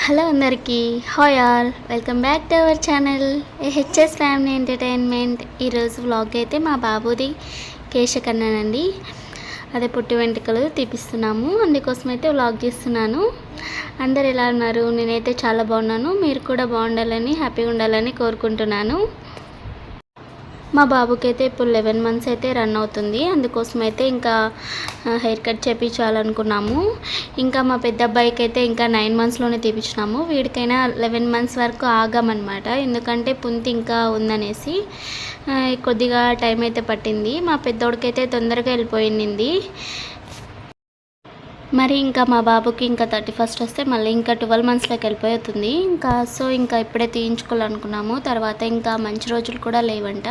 Hello అందరికీ. Hi all. Welcome back to our channel. HS family entertainment. ఈరోజు vlog అయితే మా బాబుది కేశకన్నానండి అదే పుట్టి వెంట్రుకలు తీపిస్తున్నాము. అందుకోసం అయితే వ్లాగ్ చేస్తున్నాను. అందరు ఎలా ఉన్నారు? నేనైతే చాలా బాగున్నాను. మీరు కూడా బాగుండాలని హ్యాపీగా ఉండాలని కోరుకుంటున్నాను. మా బాబుకి అయితే ఇప్పుడు లెవెన్ మంత్స్ అయితే రన్ అవుతుంది. అందుకోసం అయితే ఇంకా హెయిర్ కట్ చేయించాలనుకున్నాము ఇంకా మా పెద్ద అబ్బాయికి అయితే ఇంకా నైన్ మంత్స్లోనే తీపించినాము వీడికైనా లెవెన్ మంత్స్ వరకు ఆగామన్నమాట. ఎందుకంటే పుంతి ఇంకా ఉందనేసి కొద్దిగా టైం అయితే పట్టింది. మా పెద్దోడికైతే తొందరగా వెళ్ళిపోయింది. మరి ఇంకా మా బాబుకి ఇంకా థర్టీ ఫస్ట్ వస్తే మళ్ళీ ఇంకా ట్వెల్వ్ మంత్స్లోకి వెళ్ళిపోతుంది. ఇంకా సో ఇంకా ఇప్పుడే తీయించుకోవాలనుకున్నాము. తర్వాత ఇంకా మంచి రోజులు కూడా లేవంట.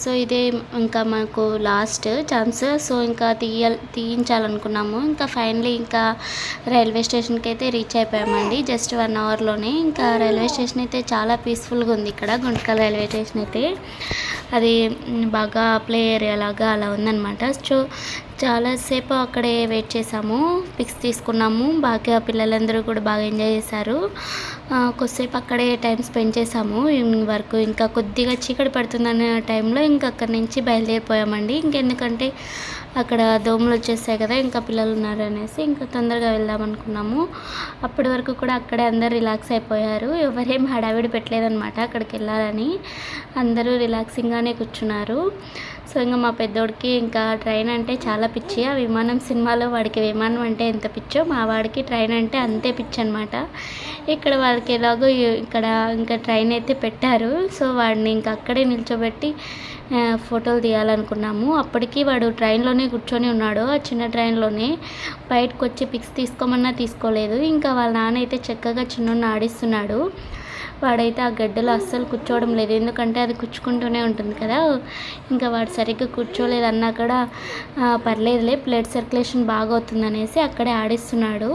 సో ఇదే ఇంకా మాకు లాస్ట్ ఛాన్స్ సో ఇంకా తీయ తీయించాలనుకున్నాము. ఇంకా ఫైనలీ ఇంకా రైల్వే స్టేషన్కి అయితే రీచ్ అయిపోయామండి. జస్ట్ వన్ అవర్లోనే ఇంకా రైల్వే స్టేషన్ అయితే చాలా పీస్ఫుల్గా ఉంది ఇక్కడ. గుంటకల్ రైల్వే స్టేషన్ అయితే. అది బాగా ప్లే ఏరియా లాగా అలా ఉందన్నమాట. సో చాలాసేపు అక్కడే వెయిట్ చేసాము పిక్స్ తీసుకున్నాము. బాగా పిల్లలందరూ కూడా బాగా ఎంజాయ్ చేశారు. కొద్దిసేపు అక్కడే టైం స్పెండ్ చేసాము. ఈవినింగ్ వరకు ఇంకా కొద్దిగా చీకటి పడుతుందనే టైంలో ఇంకా అక్కడి నుంచి బయలుదేరిపోయామండి. ఇంకెందుకంటే అక్కడ దోమలు వచ్చేసాయి కదా ఇంకా పిల్లలు ఉన్నారు అనేసి ఇంకా తొందరగా వెళ్దాం అనుకున్నాము. అప్పటి వరకు కూడా అక్కడే అందరు రిలాక్స్ అయిపోయారు. ఎవరేం హడావిడి పెట్టలేదన్నమాట అక్కడికి వెళ్ళాలని. అందరూ రిలాక్సింగ్గానే కూర్చున్నారు. సో ఇంకా మా పెద్దోడికి ఇంకా ట్రైన్ అంటే చాలా పిచ్చి. ఆ విమానం సినిమాలో వాడికి విమానం అంటే ఎంత పిచ్చో మా వాడికి ట్రైన్ అంటే అంతే పిచ్చి అనమాట ఇక్కడ వాళ్ళకి ఎలాగో ఇక్కడ ఇంకా ట్రైన్ అయితే పెట్టారు. సో వాడిని ఇంకా అక్కడే నిల్చోబెట్టి ఫోటోలు తీయాలనుకున్నాము. అప్పటికి వాడు ట్రైన్లోనే కూర్చొని ఉన్నాడు ఆ చిన్న ట్రైన్లోనే. బయటకు వచ్చి పిక్స్ తీసుకోమన్నా తీసుకోలేదు. ఇంకా వాళ్ళ నాన్న అయితే చక్కగా చిన్న ఆడిస్తున్నాడు. వాడైతే ఆ గడ్డలో అస్సలు కూర్చోవడం లేదు. ఎందుకంటే అది కూర్చుకుంటూనే ఉంటుంది కదా. ఇంకా వాడు సరిగ్గా కూర్చోలేదన్నా కూడా పర్లేదులే బ్లడ్ సర్క్యులేషన్ బాగా అవుతుంది అనేసి అక్కడే ఆడిస్తున్నాడు.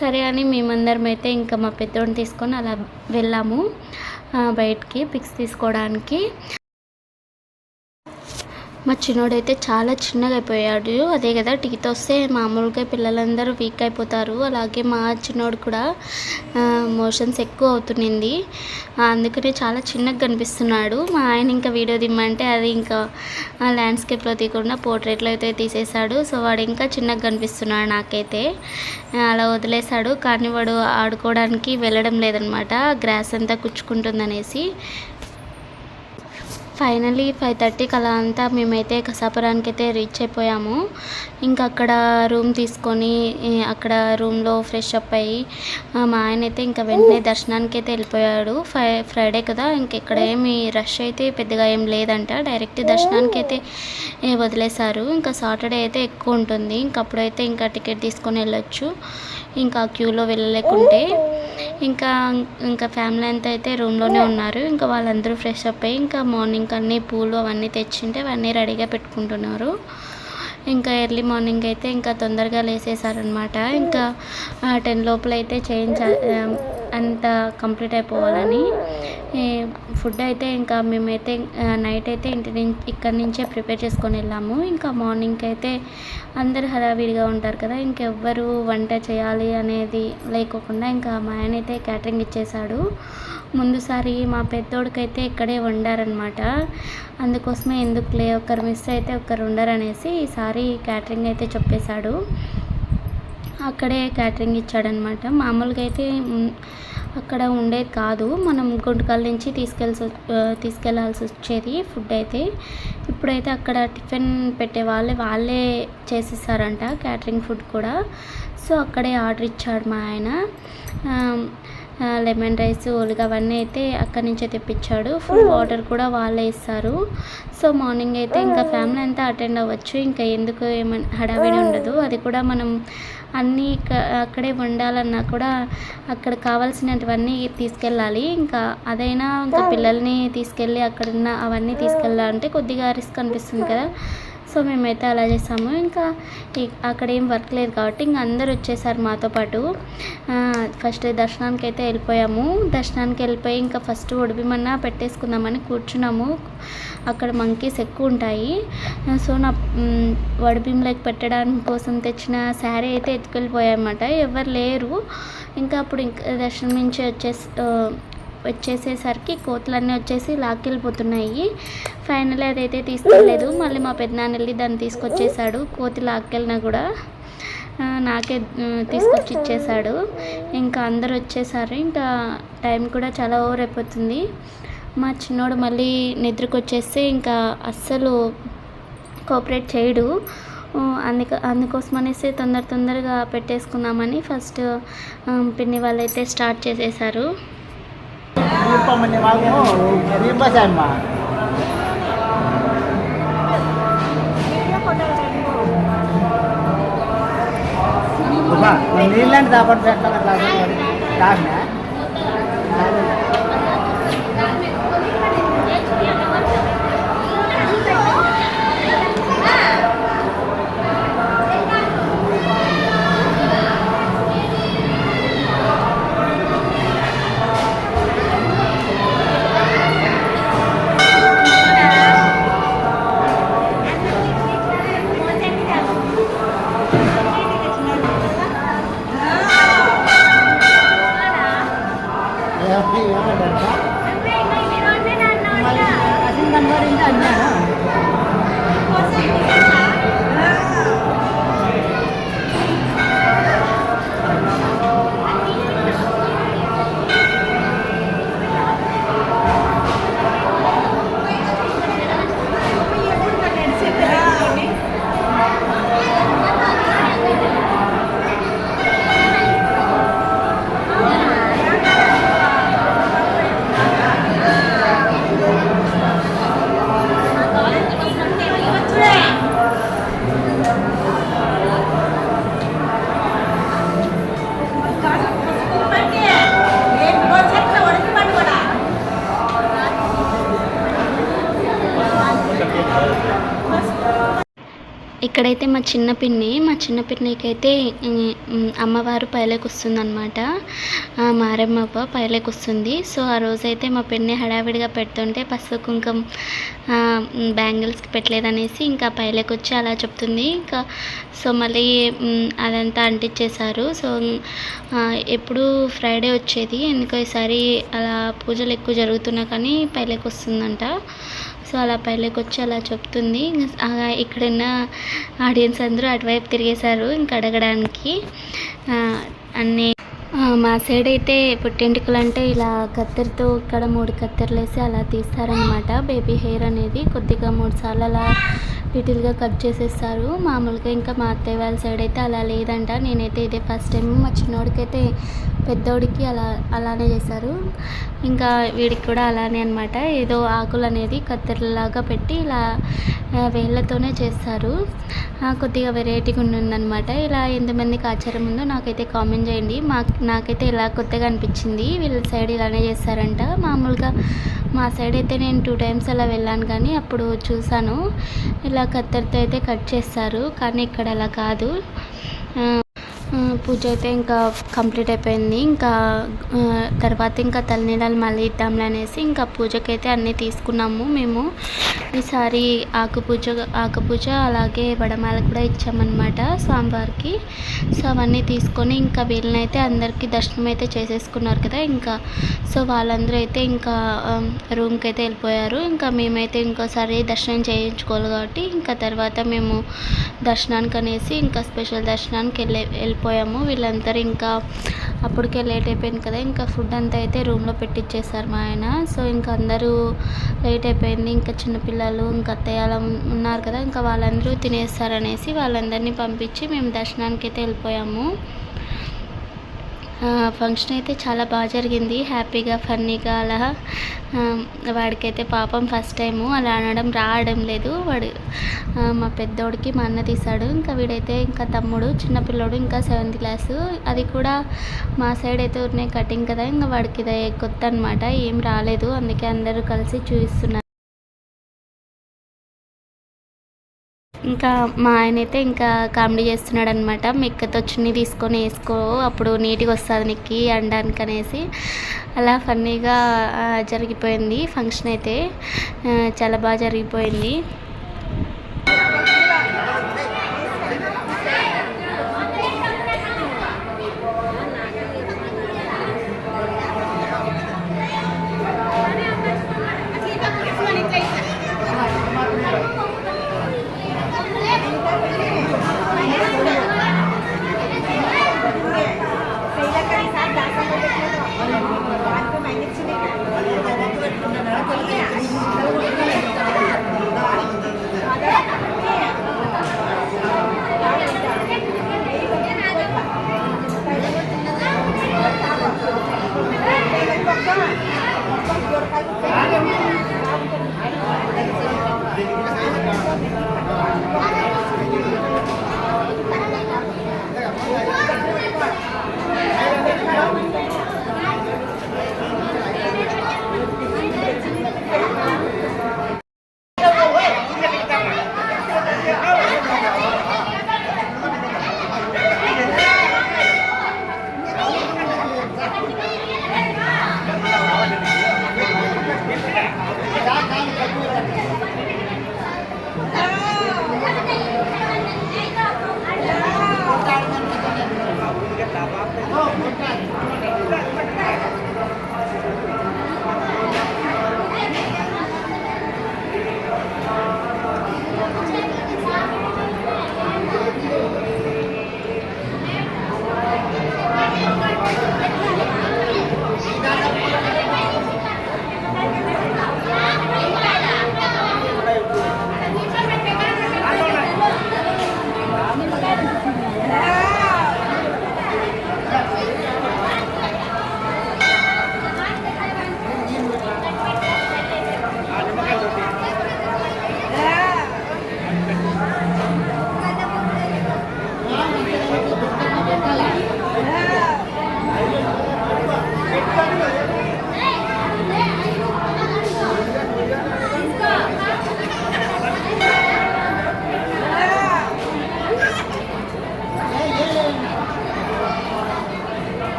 సరే అని మేమందరం అయితే ఇంకా మా పెద్దోడిని తీసుకొని అలా వెళ్ళాము. బయటికి పిక్స్ తీసుకోవడానికి. మా చిన్నోడైతే చాలా చిన్నగా అయిపోయాడు. అదే కదా టీత్ వస్తే మామూలుగా పిల్లలందరూ వీక్ అయిపోతారు. అలాగే మా చిన్నోడు కూడా మోషన్స్ ఎక్కువ అవుతుంది అందుకనే చాలా చిన్నగా కనిపిస్తున్నాడు. మా ఆయన ఇంకా వీడియో దిమ్మంటే అది ఇంకా ల్యాండ్స్కేప్లో తీయకుండా పోర్ట్రేట్లో అయితే తీసేశాడు. సో వాడు ఇంకా చిన్నగా కనిపిస్తున్నాడు నాకైతే. అలా వదిలేశాడు. కానీ వాడు ఆడుకోవడానికి వెళ్ళడం లేదనమాట. గ్రాస్ అంతా కుచ్చుకుంటుందనేసి. ఫైనలీ ఫైవ్ థర్టీకి అలా అంతా మేమైతే కసాపురానికి అయితే రీచ్ అయిపోయాము. ఇంకా అక్కడ రూమ్ తీసుకొని అక్కడ రూమ్లో ఫ్రెష్ అప్ అయ్యి మా ఆయన అయితే ఇంకా వెంటనే దర్శనానికి అయితే వెళ్ళిపోయాడు. ఫ్రై ఫ్రైడే కదా ఇంకెక్కడ ఏమి రష్ అయితే పెద్దగా ఏం లేదంట. డైరెక్ట్ దర్శనానికి అయితే వదిలేశారు. ఇంకా సాటర్డే అయితే ఎక్కువ ఉంటుంది. ఇంక అప్పుడైతే ఇంకా టికెట్ తీసుకొని వెళ్ళొచ్చు. ఇంకా క్యూలో వెళ్ళలేకుంటే. ఇంకా ఇంకా ఫ్యామిలీ అంతా అయితే రూమ్లోనే ఉన్నారు. ఇంకా వాళ్ళందరూ ఫ్రెష్ అప్ అయ్యి ఇంకా మార్నింగ్ అన్నీ పూలు అవన్నీ తెచ్చింటే అవన్నీ రెడీగా పెట్టుకుంటున్నారు. ఇంకా ఎర్లీ మార్నింగ్ అయితే ఇంకా తొందరగా లేసేసారనమాట ఇంకా టెన్ లోపల అయితే చేంజ్ అంత కంప్లీట్ అయిపోవాలని. ఫుడ్ అయితే ఇంకా మేమైతే నైట్ అయితే ఇంటి నుంచి ఇక్కడి నుంచే ప్రిపేర్ చేసుకొని వెళ్ళాము. ఇంకా మార్నింగ్ అయితే అందరు హడావిడిగా ఉంటారు కదా ఇంకెవ్వరు వంట చేయాలి అనేది లేకోకుండా ఇంకా మా ఆయన అయితే క్యాటరింగ్ ఇచ్చేశాడు. ముందుసారి మా పెద్దోడికైతే ఇక్కడే వండారనమాట అందుకోసమే ఎందుకులే ఒకరు మిస్ అయితే ఒకరు ఉండరనేసి ఈసారి క్యాటరింగ్ అయితే చెప్పేశాడు. అక్కడే క్యాటరింగ్ ఇచ్చాడనమాట మామూలుగా అయితే అక్కడ ఉండేది కాదు. మనం గుంటకల్ నుంచి తీసుకెళ్ళి తీసుకెళ్ళాల్సి వచ్చేది ఫుడ్ అయితే ఇప్పుడైతే అక్కడ టిఫిన్ పెట్టే వాళ్ళే వాళ్ళే చేసేసారంట క్యాటరింగ్ ఫుడ్ కూడా. సో అక్కడే ఆర్డర్ ఇచ్చాడు మా ఆయన. లెమన్ రైస్ ఓలిగ అవన్నీ అయితే అక్కడి నుంచే తెప్పించాడు. ఫుల్ వాటర్ కూడా వాళ్ళే ఇస్తారు. సో మార్నింగ్ అయితే ఇంకా ఫ్యామిలీ అంతా అటెండ్ అవ్వచ్చు. ఇంకా ఎందుకు ఏమైనా హడావిడి ఉండదు. అది కూడా మనం అన్నీ ఇక్క- అక్కడే వండాలన్నా కూడా అక్కడ కావాల్సినటువన్నీ తీసుకెళ్ళాలి. ఇంకా అదైనా ఇంకా పిల్లల్ని తీసుకెళ్ళి అక్కడున్న అవన్నీ తీసుకెళ్ళాలంటే కొద్దిగా రిస్క్ అనిపిస్తుంది కదా. సో మేమైతే అలా చేసాము. ఇంకా అక్కడ ఏం వర్క్ లేదు కాబట్టి ఇంకా అందరు వచ్చేసారు మాతో పాటు. ఫస్ట్ దర్శనానికి అయితే వెళ్ళిపోయాము. దర్శనానికి వెళ్ళిపోయి ఇంకా ఫస్ట్ ఒడిబిమన్నా పెట్టేసుకుందామని కూర్చున్నాము. అక్కడ మంకీస్ ఎక్కువ ఉంటాయి. సో నా మ్, పెట్టడానికి కోసం తెచ్చిన శారీ అయితే ఎత్తుకెళ్ళిపోయాయన్నమాట. ఎవరు లేరు. ఇంకా అప్పుడు ఇంకా దర్శనం నుంచి వచ్చేసి వచ్చేసేసరికి కోతులన్నీ వచ్చేసి లాక్కెళ్ళిపోతున్నాయి. ఫైనల్ అదైతే తీసుకెళ్ళలేదు. మళ్ళీ మా పెద్దనాన్న వెళ్ళి దాన్ని తీసుకొచ్చేసాడు. కోతి లాక్కెళ్ళినా కూడా నాకే తీసుకొచ్చి ఇచ్చేసాడు. ఇంకా అందరు వచ్చేసారు. ఇంకా టైం కూడా చాలా ఓవర్ అయిపోతుంది. మా చిన్నోడు మళ్ళీ నిద్రకు వచ్చేస్తే ఇంకా అస్సలు కోఆపరేట్ చేయడు. ఆ, అందుక అందుకోసం అనేసి తొందర తొందరగా పెట్టేసుకుందామని ఫస్ట్ పిన్ని వాళ్ళైతే స్టార్ట్ చేసేసారు. Rupanya mau, riba ఇక్కడైతే మా చిన్న పిన్ని మా చిన్న పిన్నికైతే అమ్మవారు పైలోకి వస్తుందన్నమాట ఆ, మారమ్మవ్వ పైలోకి వస్తుంది సో ఆ రోజైతే మా పిన్ని హడావిడిగా పెడుతుంటే పసుపు కుంకం బ్యాంగిల్స్కి పెట్టలేదనేసి ఇంకా పైలోకి వచ్చి అలా చెప్తుంది. ఇంకా సో మళ్ళీ అదంతా అంటించేశారు సో ఎప్పుడు ఫ్రైడే వచ్చేది. ఎందుకో ఈసారి అలా పూజలు ఎక్కువ జరుగుతున్నా కానీ పైలోకి వస్తుందంట సో అలా పైలోకి వచ్చి అలా చెప్తుంది. ఇక్కడున్న ఆడియన్స్ అందరూ అటువైపు తిరిగేశారు ఇంకా అడగడానికి. అన్నీ మా సైడ్ అయితే పుట్టెంటుకలు అంటే ఇలా కత్తెరతో ఇక్కడ మూడు కత్తెరలు వేసి అలా తీస్తారనమాట బేబీ హెయిర్ అనేది కొద్దిగా మూడు సార్లు అలా లిటిల్గా కట్ చేసేస్తారు. మామూలుగా ఇంకా మా అత్తయ్య వాళ్ళ సైడ్ అయితే అలా లేదంట. నేనైతే ఇదే ఫస్ట్ టైం మా చిన్నోడికైతే పెద్దోడికి అలా అలానే చేశారు. ఇంకా వీడికి కూడా అలానే అనమాట ఏదో ఆకులు అనేది కత్తెరలాగా పెట్టి ఇలా వేళ్ళతోనే చేస్తారు. కొద్దిగా వెరైటీగా ఉందన్నమాట ఇలా ఎంతమందికి ఆచారం ఉందో నాకైతే కామెంట్ చేయండి. మా నాకైతే ఇలా కొత్తగా అనిపించింది. వీళ్ళ సైడ్ ఇలానే చేస్తారంట. మామూలుగా మా సైడ్ అయితే నేను టూ టైమ్స్ అలా వెళ్ళాను కానీ అప్పుడు చూసాను ఇలా కత్తెరతో అయితే కట్ చేస్తారు కానీ ఇక్కడ అలా కాదు. ఆ, పూజ అయితే ఇంకా కంప్లీట్ అయిపోయింది. ఇంకా తర్వాత ఇంకా తలనీలాలు మళ్ళీ ఇద్దాంలే అనేసి ఇంకా పూజకైతే అన్నీ తీసుకున్నాము మేము. ఈసారి ఆకుపూజ ఆకుపూజ అలాగే వడమాల కూడా ఇచ్చామన్నమాట స్వామివారికి. సో అవన్నీ తీసుకొని ఇంకా వీళ్ళనైతే అందరికీ దర్శనం అయితే చేసేసుకున్నారు కదా ఇంకా. సో వాళ్ళందరూ అయితే ఇంకా రూమ్కి అయితే వెళ్ళిపోయారు. ఇంకా మేమైతే ఇంకోసారి దర్శనం చేయించుకోవాలి కాబట్టి ఇంకా తర్వాత మేము దర్శనానికి అనేసి ఇంకా స్పెషల్ దర్శనానికి వెళ్ళే వెళ్ళిపోయాము వీళ్ళందరూ ఇంకా అప్పటికే లేట్ అయిపోయింది కదా. ఇంకా ఫుడ్ అంతా అయితే రూమ్లో పెట్టిచ్చేసారు మా ఆయన. సో ఇంకా అందరూ లేట్ అయిపోయింది. ఇంకా చిన్నపిల్లలు ఇంకా అత్తయ్య ఉన్నారు కదా. ఇంకా వాళ్ళందరూ తినేస్తారనేసి వాళ్ళందరినీ పంపించి మేము దర్శనానికి అయితే వెళ్ళిపోయాము. ఫంక్షన్ అయితే చాలా బాగా జరిగింది. హ్యాపీగా ఫన్నీగా అలా వాడికైతే పాపం ఫస్ట్ టైము అలా అనడం రావడం లేదు. వాడు మా పెద్దోడికి మా అన్న తీశాడు ఇంకా వీడైతే ఇంకా తమ్ముడు చిన్నపిల్లోడు ఇంకా సెవెంత్ క్లాసు అది కూడా మా సైడ్ అయితే ఉన్నాయి కటింగ్ కదా. ఇంకా వాడికి ఇది కొత్త అనమాట ఏం రాలేదు. అందుకే అందరూ కలిసి చూపిస్తున్నారు. ఇంకా మా ఆయన అయితే ఇంకా కామెడీ చేస్తున్నాడు అనమాట మెక్కతో చున్నీ తీసుకొని వేసుకో అప్పుడు నీట్గా వస్తుంది నీకు అనడానికి అనేసి. అలా ఫన్నీగా జరిగిపోయింది ఫంక్షన్ అయితే. చాలా బాగా జరిగిపోయింది.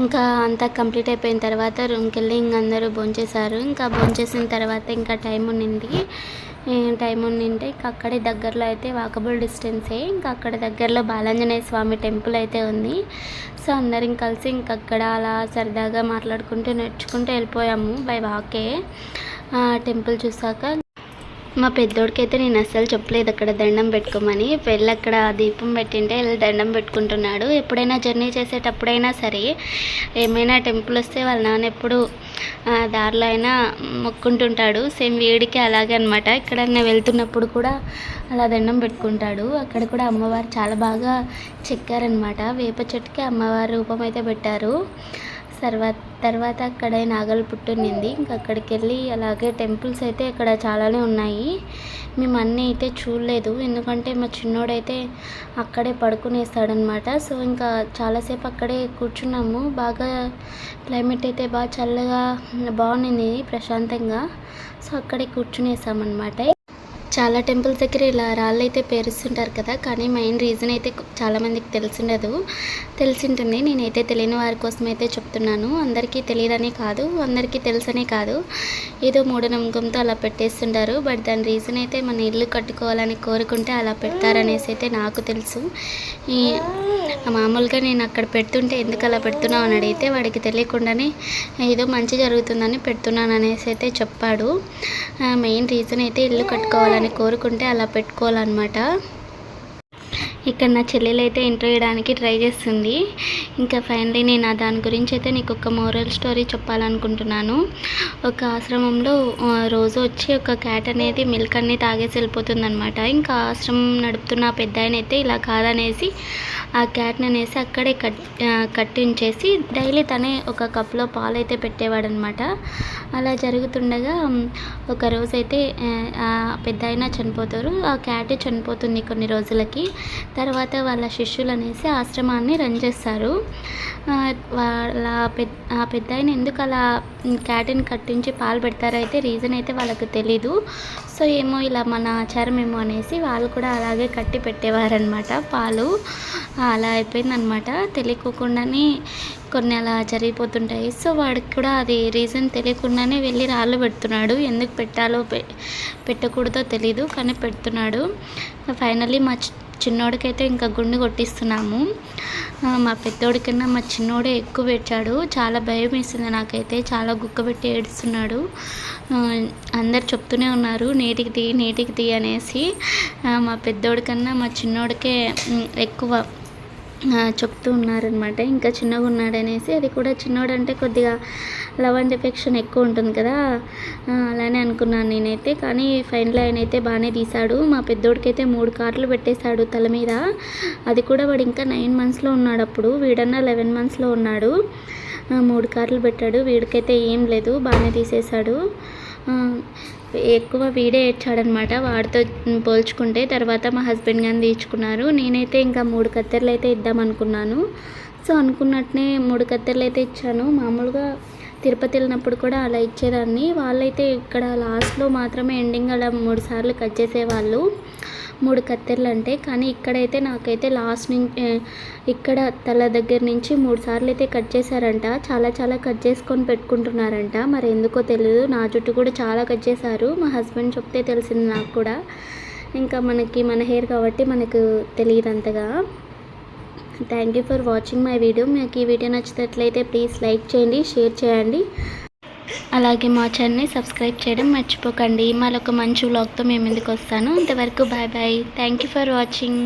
ఇంకా అంతా కంప్లీట్ అయిపోయిన తర్వాత రూమ్కి వెళ్ళి ఇంక అందరూ భోంచేశారు. ఇంకా భోంచేసిన తర్వాత ఇంకా టైం ఉండింది టైం ఉండింటే ఇంకా అక్కడే దగ్గరలో అయితే వాకబుల్ డిస్టెన్సే ఇంకా అక్కడ దగ్గరలో బాలాంజనేయ స్వామి టెంపుల్ అయితే ఉంది. సో అందరం కలిసి ఇంక అక్కడ అలా సరదాగా మాట్లాడుకుంటూ నడుచుకుంటూ వెళ్ళిపోయాము బై వాకే. టెంపుల్ చూసాక మా పెద్దోడికి అయితే నేను అస్సలు చెప్పలేదు అక్కడ దండం పెట్టుకోమని. వెళ్ళి అక్కడ దీపం పెట్టింటే వెళ్ళి దండం పెట్టుకుంటున్నాడు. ఎప్పుడైనా జర్నీ చేసేటప్పుడైనా సరే ఏమైనా టెంపుల్ వస్తే వాళ్ళ నాన్న ఎప్పుడు దారిలో అయినా మొక్కుంటుంటాడు. సేమ్ వీడికి అలాగే అనమాట ఎక్కడన్నా వెళ్తున్నప్పుడు కూడా అలా దండం పెట్టుకుంటాడు. అక్కడ కూడా అమ్మవారు చాలా బాగా చెక్కారనమాట వేప చెట్టుకి అమ్మవారి రూపం అయితే పెట్టారు. తర్వాత తర్వాత అక్కడ నాగల ఉంది ఇంకా అక్కడికి వెళ్ళి అలాగే టెంపుల్స్ అయితే ఇక్కడ చాలానే ఉన్నాయి. మేము అన్నీ అయితే చూడలేదు. ఎందుకంటే మా చిన్నోడైతే అక్కడే పడుకునేస్తాడనమాట సో ఇంకా చాలాసేపు అక్కడే కూర్చున్నాము. బాగా క్లైమేట్ అయితే బాగా చల్లగా బాగుంది ప్రశాంతంగా. సో అక్కడే కూర్చునేసామన్నమాట. చాలా టెంపుల్స్ దగ్గర ఇలా రాళ్ళు అయితే పేరుస్తుంటారు కదా కానీ మెయిన్ రీజన్ అయితే చాలామందికి తెలిసిండదు. తెలిసింటుంది. నేనైతే తెలియని వారి కోసం అయితే చెప్తున్నాను. అందరికీ తెలియదనే కాదు అందరికీ తెలుసనే కాదు. ఏదో మూఢనమ్మకంతో అలా పెట్టేస్తుంటారు. బట్ దాని రీజన్ అయితే మన ఇల్లు కట్టుకోవాలని కోరుకుంటే అలా పెడతారనేసి అయితే నాకు తెలుసు. ఈ మామూలుగా నేను అక్కడ పెడుతుంటే ఎందుకు అలా పెడుతున్నావు అని అడిగితే వాడికి తెలియకుండానే ఏదో మంచి జరుగుతుందని పెడుతున్నాను అనేసి అయితే చెప్పాడు. మెయిన్ రీజన్ అయితే ఇల్లు కట్టుకోవాలని కోరుకుంటే అలా పెట్టుకోవాలన్నమాట. ఇక్కడ నా చెల్లెలు అయితే ఎంటర్ చేయడానికి ట్రై చేస్తుంది. ఇంకా ఫైనలీ నేను దాని గురించి అయితే నీకు ఒక మోరల్ స్టోరీ చెప్పాలనుకుంటున్నాను. ఒక ఆశ్రమంలో రోజు వచ్చి ఒక క్యాట్ అనేది మిల్క్ అన్ని తాగేసి వెళ్ళిపోతుందనమాట ఇంకా ఆశ్రమం నడుపుతున్న పెద్ద ఆయన అయితే ఇలా కాదనేసి ఆ క్యాట్ని అనేసి అక్కడే కట్ కట్టించేసి డైలీ తనే ఒక కప్లో పాలు అయితే పెట్టేవాడు అనమాట అలా జరుగుతుండగా ఒక రోజైతే ఆ, పెద్ద అయినా చనిపోతారు. ఆ క్యాట్ చనిపోతుంది కొన్ని రోజులకి. తర్వాత వాళ్ళ శిష్యులు అనేసి ఆశ్రమాన్ని రన్ చేస్తారు. వాళ్ళ పెద్ద ఆ పెద్ద ఆయన ఎందుకు అలా క్యాటిన్ కట్టించి పాలు పెడతారో అయితే రీజన్ అయితే వాళ్ళకి తెలీదు. సో ఏమో ఇలా మన ఆచారం ఏమో అనేసి వాళ్ళు కూడా అలాగే కట్టి పెట్టేవారనమాట పాలు. అలా అయిపోయిందనమాట తెలియకోకుండానే కొన్ని అలా జరిగిపోతుంటాయి. సో వాడికి కూడా అది రీజన్ తెలియకుండానే వెళ్ళి రాళ్ళు పెడుతున్నాడు. ఎందుకు పెట్టాలో పె- పెట్టకూడదో తెలీదు కానీ పెడుతున్నాడు. ఫైనల్లీ మా చిన్నోడికైతే ఇంకా గుండు కొట్టిస్తున్నాము. మా పెద్దోడికన్నా మా చిన్నోడే ఎక్కువ ఏడ్చాడు చాలా భయం వేసింది నాకైతే. చాలా గుక్కబెట్టి ఏడుస్తున్నాడు. అందరు చెప్తూనే ఉన్నారు నీటికి తీ నీటికి తీ అనేసి. మా పెద్దోడికన్నా మా చిన్నోడికే ఎక్కువ చెప్తూ ఉన్నారనమాట ఇంకా చిన్నగా ఉన్నాడనేసి అది కూడా చిన్నోడంటే కొద్దిగా లవ్ అండ్ ఎఫెక్షన్ ఎక్కువ ఉంటుంది కదా. అలానే అనుకున్నాను నేనైతే. కానీ ఫైనల్ ఆయన అయితే బాగానే తీశాడు. మా పెద్దోడికైతే మూడు కార్లు పెట్టేశాడు తల మీద. అది కూడా వాడు ఇంకా నైన్ మంత్స్లో ఉన్నాడు అప్పుడు. వీడన్నా లెవెన్ మంత్స్లో ఉన్నాడు. మూడు కార్లు పెట్టాడు. వీడికైతే ఏం లేదు. బాగానే తీసేశాడు. ఎక్కువ వీడే ఏడ్చాడనమాట. వాడితో పోల్చుకుంటే తర్వాత మా హస్బెండ్ కానీ తీర్చుకున్నారు. నేనైతే ఇంకా మూడు కత్తెరలు అయితే ఇద్దాం అనుకున్నాను. సో అనుకున్నట్టునే మూడు కత్తెరలు అయితే ఇచ్చాను. మామూలుగా తిరుపతి వెళ్ళినప్పుడు కూడా అలా ఇచ్చేదాన్ని. వాళ్ళైతే ఇక్కడ లాస్ట్లో మాత్రమే ఎండింగ్ అలా మూడు సార్లు కట్ చేసేవాళ్ళు. మూడు కత్తెరలు అంటే కానీ ఇక్కడైతే నాకైతే లాస్ట్ నుంచి ఇక్కడ తల దగ్గర నుంచి మూడు సార్లు అయితే కట్ చేశారంట. చాలా చాలా కట్ చేసుకొని పెట్టుకుంటున్నారంట. మరి ఎందుకో తెలియదు నా జుట్టు కూడా చాలా కట్ చేశారు. మా హస్బెండ్ చెప్తే తెలిసింది నాకు కూడా. ఇంకా మనకి మన హెయిర్ కాబట్టి మనకు తెలియదు అంతగా. Thank you for watching my video మీకు ఈ వీడియో నచ్చినట్లయితే ప్లీజ్ లైక్ చేయండి షేర్ చేయండి. అలాగే మా ఛానల్ని సబ్స్క్రైబ్ చేయడం మర్చిపోకండి. మరొక మంచి వ్లాగ్తో మేము ఎందుకు వస్తాను. అంతవరకు bye bye thank you for watching